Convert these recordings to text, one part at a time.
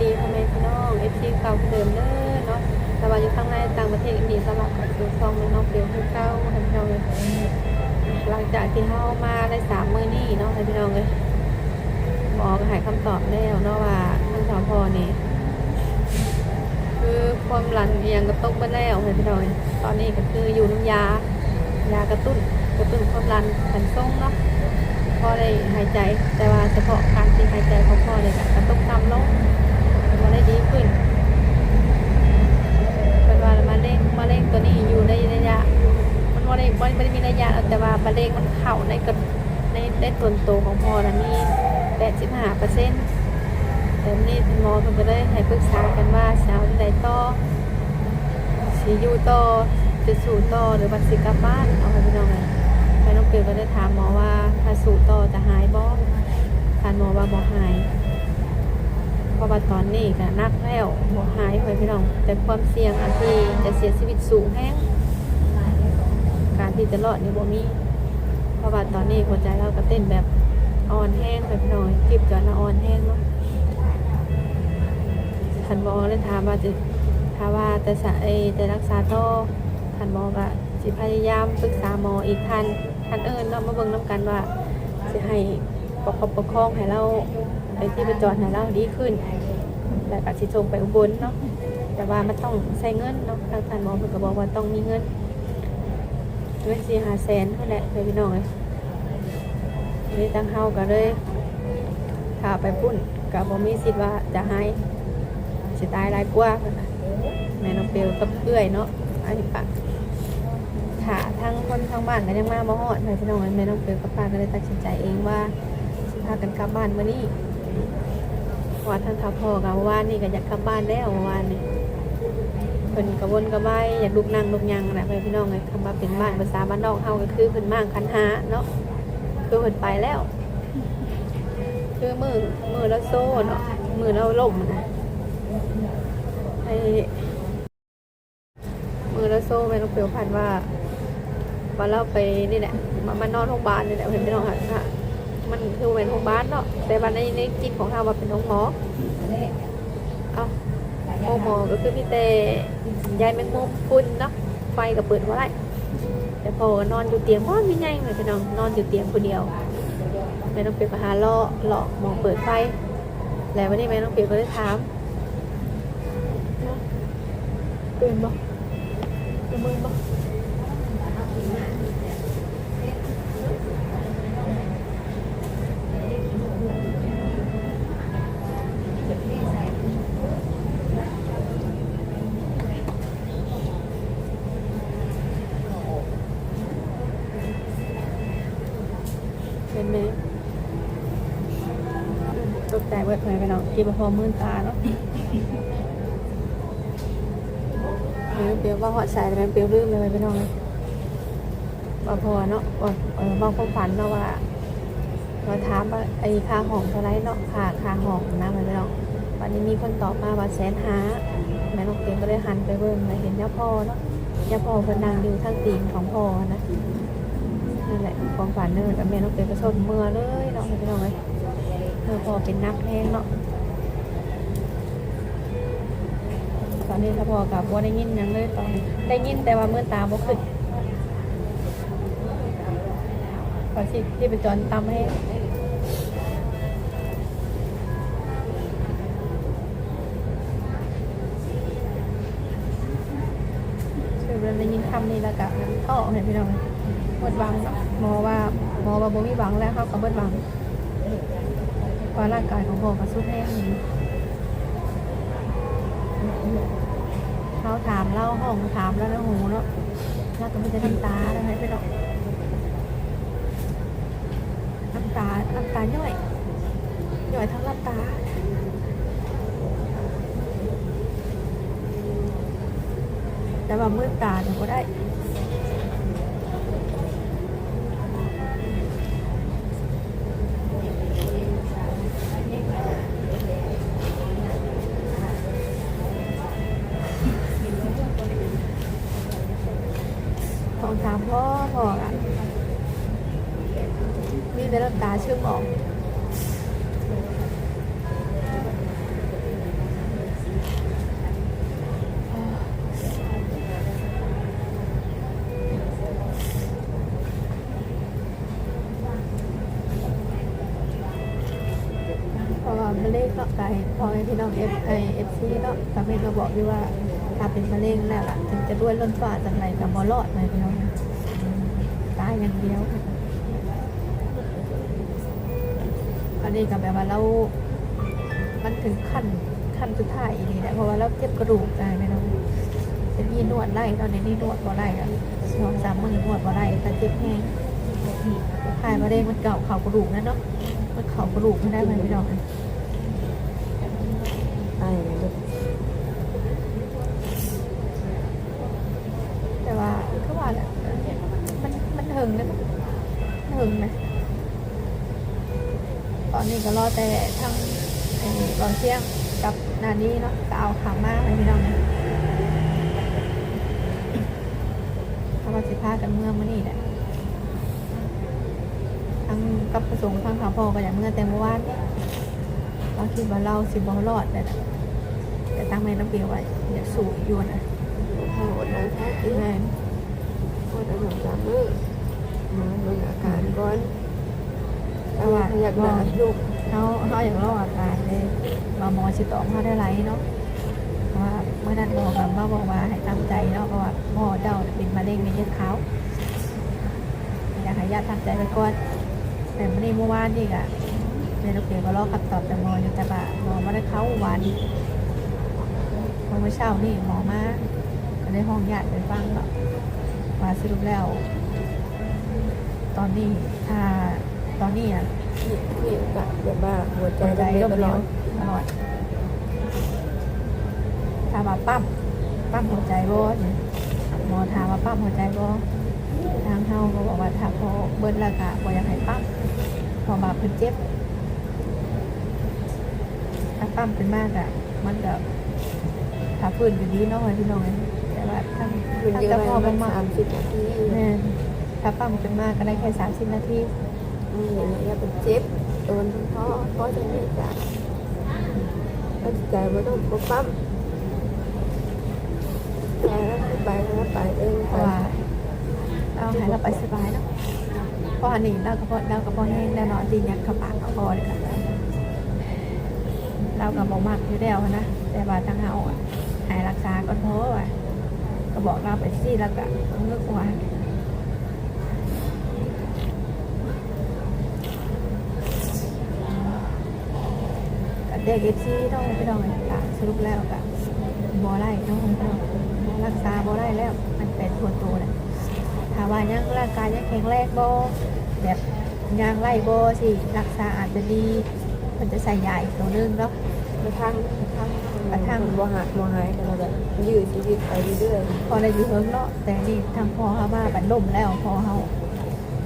ดีพ่อแม่พี่น้องเอฟซีเก่าคือเดิมเด้อเนาะแต่ว่าอยู่ข้างในต่างประเทศก็มีสลับกับดูซองในน้องเปลี่ยวคือเก่าให้พี่น้องเลยหลังจากที่เฮามาได้สามมื้อนี้เนาะให้พี่น้องเลยหมอก็ให้คำตอบแล้วเนาะว่าทั้งสองพอนี่คือความรันเอียงก็ตกไปแล้วให้พี่น้องเอ้ยตอนนี้ก็คืออยู่น้ำยายากระตุ้นกระตุ้นความรันขันส่งเนาะพ่อได้หายใจแต่ว่าเฉพาะการที่หายใจของพ่อเนี่ยกระตุกต่ำลง มันได้ดีขึ้นเป็นว่ามะเร็งมะเร็งตัวนี้อยู่ในระยะ มันไม่ได้ไม่ได้มีระยะแต่ว่ามะเร็งมันเข้าในกระในในต้นโตของพ่อนะมีแปดสิบห้าเปอร์เซ็นต์แต่นี่หมอมันก็ได้ให้ปรึกษากันว่าสาวที่ใดต่อสีอยู่ต่อจะสู่ต่อหรือบัตรสิกลับบ้านเอาไปพี่น้องเลยแม่น้องเกลก็ได้ถามหมอว่าถ้าสูบต่อจะหายบ่ทานหมอว่าบ่หาย เพราะว่าตอนนี้ก็นักแล้วบ่หายไปพี่น้อง แต่ความเสี่ยงอันที่จะเสียชีวิตสูงแห้งการที่จะรอดนี่บ่มีเพราะว่าตอนนี้หัวใจเราก็เต้นแบบอ่อนแห้งไปพี่น้องจิบจอนละอ่อนแห้งเนาะทันหมอเลยถามว่าจะถ้าว่าแต่สะเอแต่รักษาต่อทันหมอก็สิพยายามปรึกษาหมออีกท่านท่านเอิญเนาะมาเบิ่งน้ำกันว่าสิให้ประคบประคองให้เรา ไปที่ประจรให้เราดีขึ้น แล้วก็สิส่งไปอุบลเนาะแต่ว่ามันต้องใช้เงินเนาะทางท่านหมอเพิ่นก็บอกว่าต้องมีเงินเงินสี่ห้าแสนนั่นแหละไปพี่น้องเลยนี่ตั้งเฮาก็เลยถ้าไปพุ่นก็บ่มีสิทธิ์ว่าจะใหายสิตายหลายกว่าแม่น้องเปลวกับเอื้อยเนาะอันนี้ปะค่ะทั้งคนทั้งบ้านก็ยังมาบ่ฮอดแม่พี่น้องแม่น้องเปลกับป้าก็เลยตัดสินใจเองว่าสิพากันกลับบ้านมื้อนี้ ว่าท่านทับพ่อกับว่านี่ก็อยากกลับบ้านแล้ววานนี่เพิ่นกระวนกระบายอยากลุกนั่งลุกยังแหละแม่พี่น้องไงคำว่าเป็นบ้านภาษาบ้านนอกเฮาก็คือเพิ่นมั่งคันหาเนาะคือเพิ่นไปแล้ว คือมือมือแล้วโซ่เนาะมือแล้วล่มนะไอ้มือแล้วโซ่แม่น้องเปลวพันว่าว่าเราไปนี่แหละมามานอนโรงพยาบาลนี่แหละเห็นไม่ต้องค่ะ มันคือเป็นโรงพยาบาลเนาะแต่ว่าในในจิตของเราว่าเป็นห้องหมอเอาห้องหมอก็คือพี่เตยายแมงมุมฝุ่นเนาะไฟก็เปิดว่าไรแต่พอนอนอยู่เตียงว่าไม่ง่ายเลยพี่น้องนอนอยู่เตียงคนเดียวแม่น้องเปียกก็หาเลาะเลาะหมอเปิดไฟแล้ววันนี้แม่น้องเปียกก็ได้ถามตื่นบ่ตื่นมือบ่ เห็นไหมตกแต่เบิดไปเนาะกินพอมื่นตาเนาะเเปียวว่าหอดใส่แต่มันเปียวลืมเลยไปน้องเลยว่าพอเนาะว่าเอบางความฝันเนาะว่าว่าถามว่าไอ้ค่าห้องเท่าไรเนาะค่าค่าห้องนะไปน้องวันนี้มีคนตอบมาว่าแสนหาแม่น้องเปียวก็เลยหันไปเบิ่งเลยเห็นย่าพ่อเนาะย่าพ่อเพนนางอยู่ทางตีนของพ่อนะ นั่นแหละความฝันเนอแต่แม่น้องเป็นกระชนเมื่อเลยเนาะพี่น้องเลยเธอพอเป็นนักแห้งเนาะตอนนี้ถ้าพอกับว่าได้ยินยังเลยตอนนี้ได้ยินแต่ว่าเมื่อตาบ่ขึ้นขอสิที่เป็นจอนตำให้เรียนได้ยินคำนี้แล้วก็ท่อให้พี่น้อง บิดหวังนะหมอว่าหมอว่าบ่มีหวังแล้วเขาก็เบิดหวังเพราร่างกายของพ่อก็สุดแห้งอยู่เขาถามเล่าห้องถามแล้วนะหูเนาะแล้วก็ไม่จะน้ำตาแล้วไงไปเนาะน้ำตาน้ำตาย่อยย่อยทั้งน้ำตาแต่ว่ามืดตาเนี่ยก็ได้ เนาะไก่พอให้พี่น้องเอฟไอเอฟซีเนาะทำให้เราบอกด้วยว่าถ้าเป็นมะเร็งแล้วล่ะถึงจะด้วยล้นฟ้าจังไรกับมอรอดเลยพี่น้องตายอย่างเดียวอันนี้ก็แบบว่าเรามันถึงขั้นขั้นสุดท้ายอีนี่แหละเพราะว่าเราเจ็บกระดูกได้ไหมน้องจะมีนวดไล่ตอนนี้นี่นวดบ่ไล่อะสองสามมือนวดบ่ไล่แต่เจ็บแห้งขายมาเด้งมันเก่าเข่ากระดูกนั่นเนาะมันเข่ากระดูกไม่ได้ไหมพี่น้อง ไอ้เลย แต่ว่าคือว่าแหละมันมัน ถึงนะถึงนะตอนนี้ก็รอแต่ทั้งไอ้รอนเชียงกับนานี้เนาะก็เอาขามาให้พี่น้องนะเขาก็สิพากันเมื่อมื่อนี่แหละทั้งกับประสงค์ทั้งขาพ่อก็อย่างเมื่อแต่เมื่อวานเราคิดว่าเราสิบอรอดเลยนะแต่ตั้งแม่น้ำเปรียวไว้อยากสู้อยู่นะโหดนะถ้ากินแม่นโหดนะสามมื้อมาเบิ่งอาการก่อน แต่ว่า อยากหนาลูกเขาเขาอย่างรออาการเลยว่าหมอชิตอมเขาได้ไรเนาะเพราะว่าเมื่อนั้นหมอกับมาบอกว่าให้ตั้งใจเนาะเพราะว่าหมอเจ้าเป็นมะเร็งในเลือดขาวอยากให้ญาติทำใจไปก่อนแต่ไม่ได้เมื่อวานนี่กะในลูกเดียวก็รอคำตอบจากหมออยู่แต่ว่าหมอไม่ได้เข้าวันพอเมื่อเช้านี่หมอมาก็ได้ห้องญาติไปฟังเนาะว่าสรุปแล้ว ตอนนี้ถ้าตอนนี้อะ นี่นี่กะแบบว่าหัวใจหัวใจเต้นก็ตเดีลยอวดตลอดถามว่าปั๊มปั๊มหัวใจบ่เนี่ยหมอถามว่าปั๊มหัวใจบ่ทางเฮาก็บอกว่าถ้าพอเบิ้ลแล้วก็บ่อยากให้ปั๊มเพอบาเพิ่นเจ็บถ้าปั๊มเป็นมากอะมันก็ถ้าฟื้นอยู่ดีเนาะพี่น้องแต่ว่าถ้าคุณถ้ายังจะไงพอมับ่นมากสามสิบนาทีแม่นถ้าปั๊มเป็นมากก็ได้แค่30นาที อืมอย่างเงี้ยเป็นเจ็บโดนทั้งพ่อพ่อจะไม่จ่ายก็ใจไม่ต้องปกปั๊มไปแล้วไปแล้วไปเองไปราะว่าเอาให้เราไปสบายเนาะเพราะอันนี้เราก็พอเราก็พอแห้งแน่นอนดีอยากเข้าปากเข้าคอเลยค่ะเราก็บอกมากอยู่แล้วนะแต่ว่าทางเฮาอะให้รักษาก็โทษว่ะก็บอกเราไปสิแล้วก็เงือกว่าก็ เด็กเอฟซีต้องไปลองกันสรุปแล้วก็บอไล่ต้องไปลองรักษาบอไล่แล้วมันเป็นส่วนตัวแหละถ้าว่ายังร่างกายยังแข็งแรงบ่แบบยังไล่บ่สิรักษาอาจจะดีมันจะใส่ยาอีกตัวนึงเนาะกระทั่งกระทั่งกระทั่งบ่หายบ่หายกันแล้วแบบยืดชีวิตไปเรื่อยพอได้อยู่เฮิงเนาะแต่นี่ทางพอเขาว่าบัดล่มแล้วพอเขา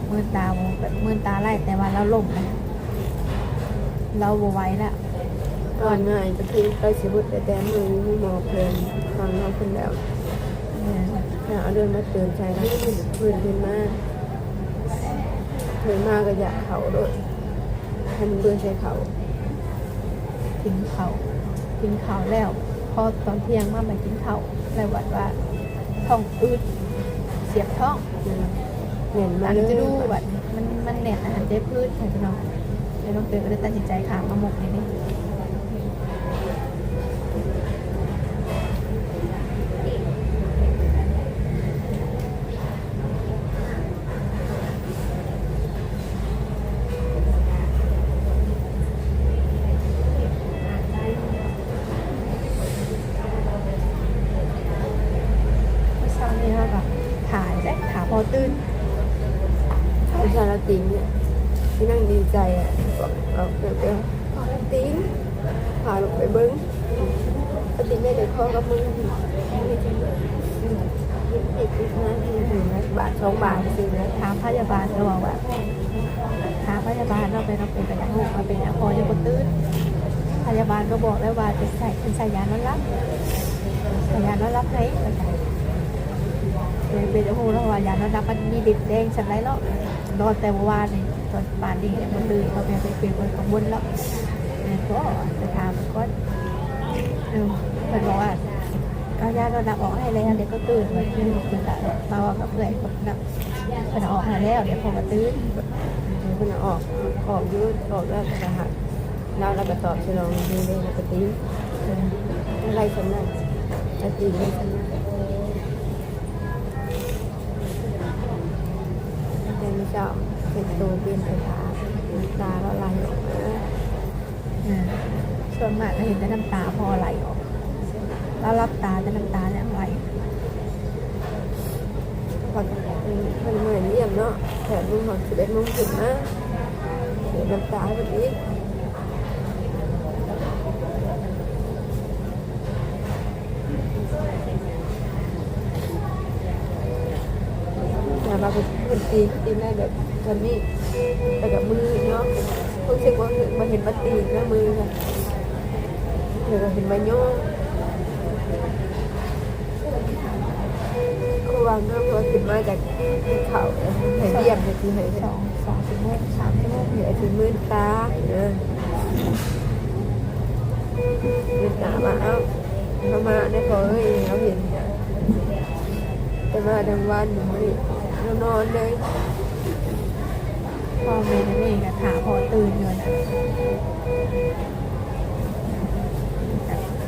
เมื่อตาบ่แบบเมื่อตาไล่แต่ว่าเราล่มนะเราบ่ไหวแล้ว ๆก่อนง่ายก็คือไปสิบุตรแต่แต่มือมีหมอเพลินฟังเราคนแล้วเนี่ยถ้าเอาเรื่องมาเตือนใจแล้วมันจะพื้นขึ้นมาเพิ่นมาก็อยากเขาโดดให้มันเดินใส่เขากินเขาวกินข้าวแล้ว พอตอนเที่ยงมาไปกินข้าวแล้ววัดว่าท้องอืดเสียบท้องอืมเหม็นมาอันเลยจะดูแบบมันมันเน็ตอาหารเจ๊พืชใช่ไหมน้องเลยน้องเตยก็เลยตัดสินใจขามาหมกในนี้ บาทสองบาทสินะถามพยาบาลก็บอกว่าถามพยาบาลเราไปเราเป็นกระยังลูกมาเป็นอย่างพอยังบนตื่นพยาบาลก็บอกแล้วว่าจะใส่เป็นส่ยยานอนรับส่ยยานอนรับไหนเลยเป็นโอ้โหแล้วว่ายานอนรับมันมีดิบแดงฉันไรแล้วนอนแต่วานนี่ตอนปานนี้เนี่ยมันตื่นเขาไปไปเปลี่ยนคนกังวลแล้วก็ไปถามก็เออเพิ่นบอกว่า เอายานอนรับออกให้แล้วเดี๋ยวก็ตื่นมาตื่นตื่นละมาว่ากับเพื่อนคนนับเพิ่นออกมาแล้วเดี๋ยวพอมาตื่นเพิ่นออกออกยืดออกแล้วกระหักเราเราก็ตอบสนองดีเลยปกติอะไรสำนักปกติไม่สำนักแต่ไม่ชอบเป็นตัวเป็นไฟฟ้าตาเราไหลออกมาอ่าส่วนมากก็เห็นแต่น้ำตาพอไหลออก แล้วรับตาแต่น้ำตาเนี่ยไหลพอมันเหมือนเยี่ยมเนาะแถมมึงหอมสิบเอ็ดโมงถึงนะเดี๋ยวน้ำตาแบบนี้แต่มาเป็นเป็นตีตีแม่แบบตอนนี้แต่กับมือเนาะรู้สึกว่ามาเห็นมาตีนะมือค่ะเดี๋ยวเห็นมาโยกคือ วางน้ำตัวขึ้นมาจากเขาเห็นเยี่ยมเลยคือเห็นสองสองชั่วโมงสามชั่วโมงเดี๋ยวถึงมือตาเออมือตาว่าเอ้าเขามาได้พอเฮ้ยเขาเห็นแต่มาดังวันหนูไม่เรานอนเลยพ่อแม่นั่นเองอะถาพอตื่นอยู่นะ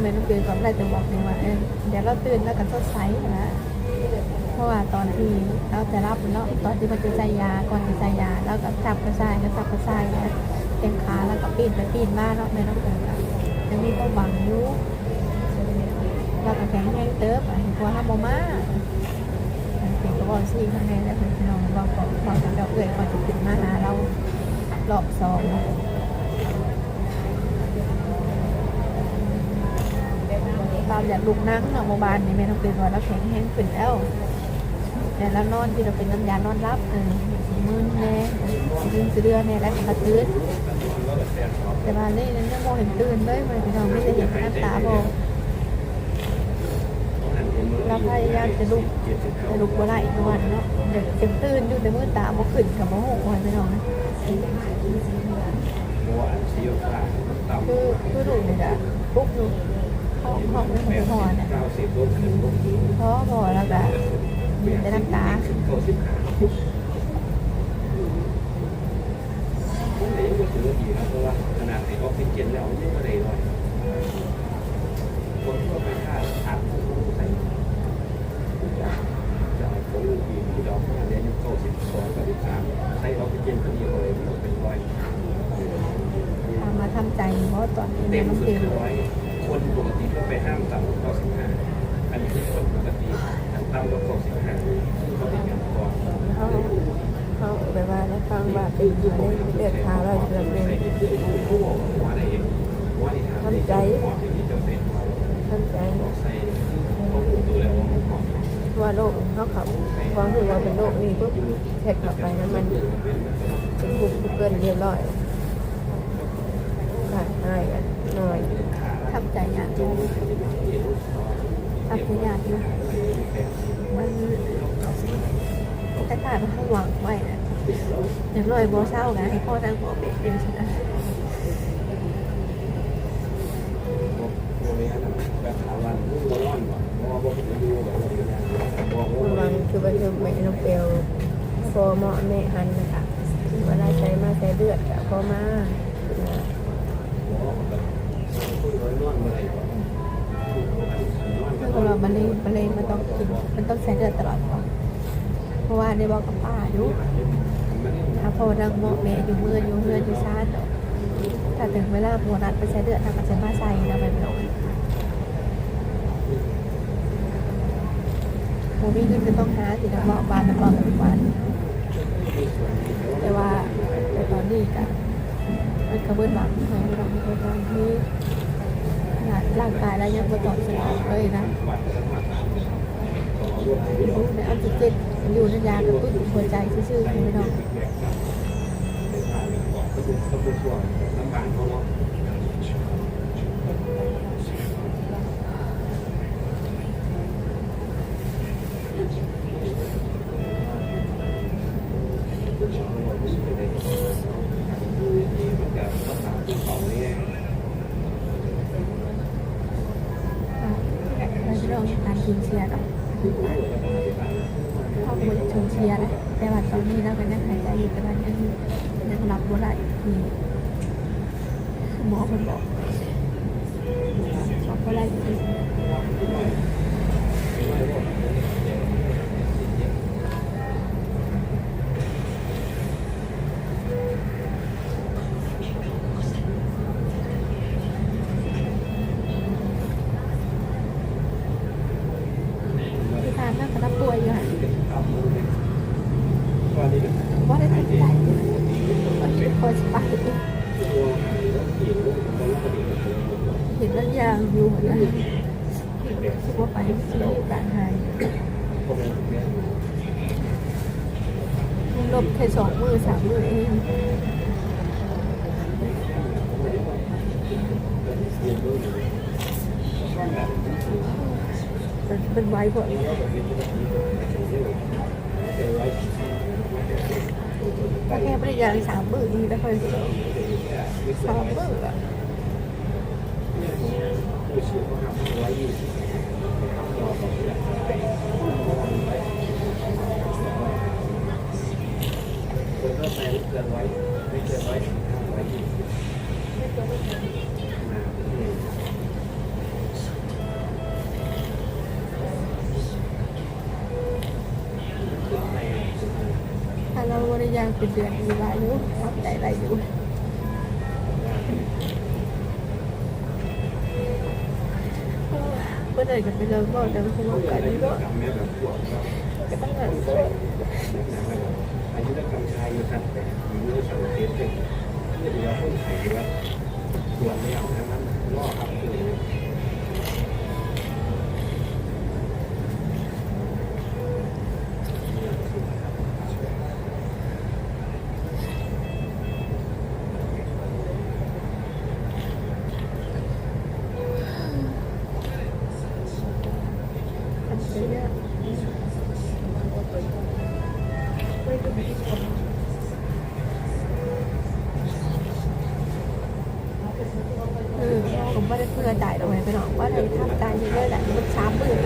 แม่ต้องตื่นก่อนได้จะบอกเลยว่าเดี๋ยวเราตื่นแล้วกันสดใสนะ ราะว่าตอนที่เราจะรับเนาะตอนที่มันจะใส่ยาก่อนจะใส่ยาแล้วก็จับกระชายก็จับกระชายนะเต็มขาแล้วก็ปีนไปปีนมาเนาะแม่ต้องตื่นอะยังมีความหวังอยู่เราก็แข็งแรงเติบอะกลัวห้ามบ่มาเป็นกระบอกซี่ข้างในแล้วเป็นพี่น้องบอกบอกบอกเราเอ่ยก่อนจะขึ้นมาหาเรารอบสองตามจากลูกนั่งเนาะโมบานนี่แม่ต้องเป็นว่าเราแข็งแห้งขึ้นแล้ว แต่เรานอนที่เราเป็นน้ำยานอนรับเออมืนแน่สีมืนเดือแน่แล้วกระตื้นแต่ว่านี่นั่นยังโมเห็นตื่นเลยมันพี่น้องไม่ได้เห็นหน้าตาบอกเราพยายามจะลุกแต่ลูกบ่ได้อีกวันเนาะเดี๋ยวจะตื่นอยู่แต่มือตาบ่ขึ้นกับบ่หกวันไปหน่อนนะคือคือลูกนี่จ้ะปุ๊บลูกเข้าห้องไม่พอน่ะ เพราดในอแล้วไม่ได้เลยาทำมาทำใจเพราะตอนนี้ เต็ แม่ ม ต้อง สุด เต็ม คือร้อยคนปกติก็ไปห้ามต่ำกว่า95อันนี้คือคนปกติต่ำกว่า65เขาเป็นอย่างก่อน เขาเขาแบบว่าได้ฟังว่า เป็นอยู่ในเลือดขาเราเสื่อมเลยผู้บอกว่าได้เองว่าที่ทำใจะเป็นท่านใจใส่ข้อมูลตัวแล้วว่าหมอว่าโรคเขาขับความถึงเราเป็นโรคนี้ปุ๊บแท็กกลับไปน้ำมันเป็นคุกเกินเรียบร้อยขาดง่ายกันหน่อยทำใจยากอยู่ทำใจยากอยู่มันแต่ขาดมันหวังไว้นะ อย่างน้อยบ่เศร้านะให้พ่อนั่งหัวเบะเดียวชนะแบบถาวันร้อนก่อนเพราะว่าพวกผมดูแบบบอกคุณว่าวังคือบันทึกแม่น้องเปลวพอเหมาะแม่หันนะคะเวลาใช้มาใช้เลือดกับพอมาร้อนอะไรก่อนคือเรามะเร็งมะเร็งมันต้องกินมันต้องใช้เลือดตลอดก่อน เพราะว่าได้บอกกับป้าอยู่ถ้าพอดังมอกแม่อยู่เมื่ออยู่เมื่ออยู่ชาติเนาะถ้าถึงเวลาโบนัสไปใช้เลือดทางก็จะมาใส่นะไปไม่ต้องโมมีเงินก็ต้องหาสินะบอกบานตลอดทุกวันแต่ว่าแต่ตอนนี้ก็มันกระเบื้องหลังหายไปหลังไปหลังที่ร่างกายแล้วยังไม่ตอบสนองเลยนะอยู่ในอันติเจ็ด อยู่ในยากระตุ้นหัวใจซื่อๆไม่ต้องก็คือก็คือช่วงน้ำบานเขาเนาะเราจะลองการทีมเชียร์กับครอบครัวชม เชียร์นะแต่ว่าตอนนี้เราก็ยังหายใจอยู่แต่ว่ายังยังรับบ่ได้ เป็นไว้บ่เป็นถ้าแค่ไม่ได้ยางสามมือนี่แล้ค่อยสามมืออะผู้ชื่อเขาทำไว้ยี่สิบอบอกคนก็ไปเกินไว้ไม่เกินไว้ไว้ยี่สิบถ้าเราไม่ ย่างเป็นเดือนมีไว้อยู่ทำใจไรอยู่เมื่อไหร่จะไปเลิกบอกจะไม่คุ้มกันนี่ก็แม่แบบพวกก็ก็ต้องหันด้วยอายุรกรรมชายอยู่ทันแต่มีเรื่องสังเกตเป็นหรือว่าคนไทยว่าส่วนไม่เอา ผมว่าได้เพื่อจ่ายตรงไหนไปหรอกว่าได้ทำจ่ายเยอะแหละมันสามหมื่น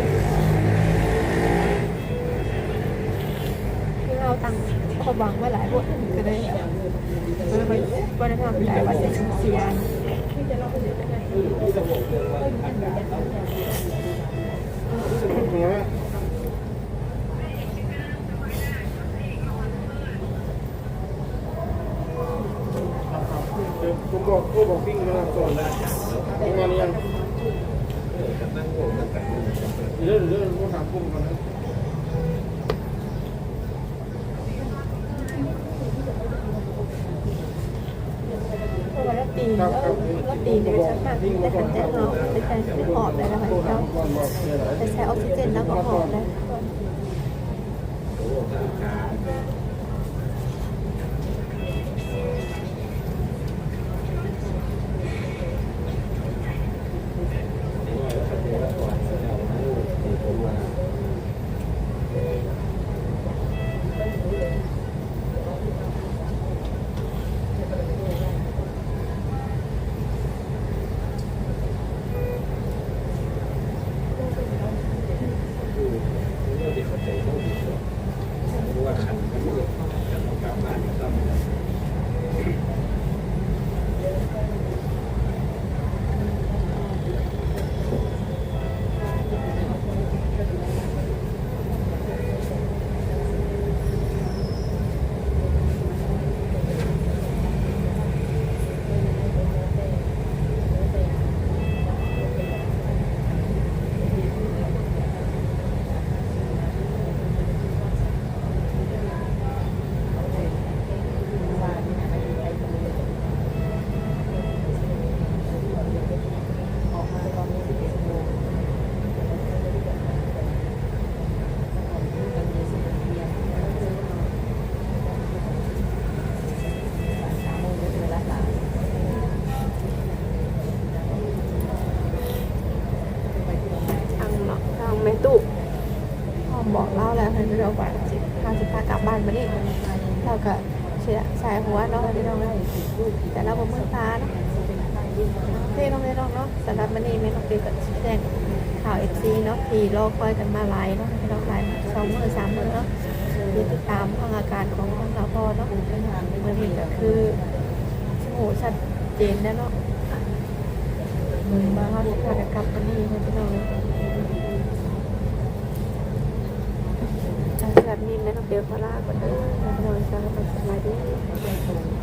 คือเราตังค์เขาบังไว้หลายบทก็ได้ก็เลยไปก็ได้ทำจ่ายวันเสียเสีย ผม บอกผู้บอกปิ้งมาก่อนแล้วทำงานยังเรื่องเรื่องผู้ถามกุ้งกันนะเพราะว่าเราตีแล้วตีเนี่ยฉันมากแต่ขันใจเราแต่ใจไม่หอบเลยนะคะเราก่อนบอกเนี่ยแหละแต่ใช้ออกซิเจนแล้วก็หอบเล มตู้บอกเล่าแล้วให้พี่น้องว่าสิห้าสิบห้ากลับบ้านมาดิเราก็เชียสายหัวเนาะพี่น้องเลยแต่เราบ่มือตาเนาะเท่น้องเท่น้องเนาะสำหรับมันนี่ไม่ต้องเปกับแจ้งข่าวเอฟซีเนาะที่รอคอยกันมาหลายเนาะพี่น้องไลน์สองมือสามมือเนาะที่ติดตามอาการของทางเราพ่อเนาะมันนี่ก็คือโหชัดเจนแน่วเนาะมาเขาจะพากักลับมันนี่พี่น้อง เดี๋บลพาราก็ได้นอนสบายดี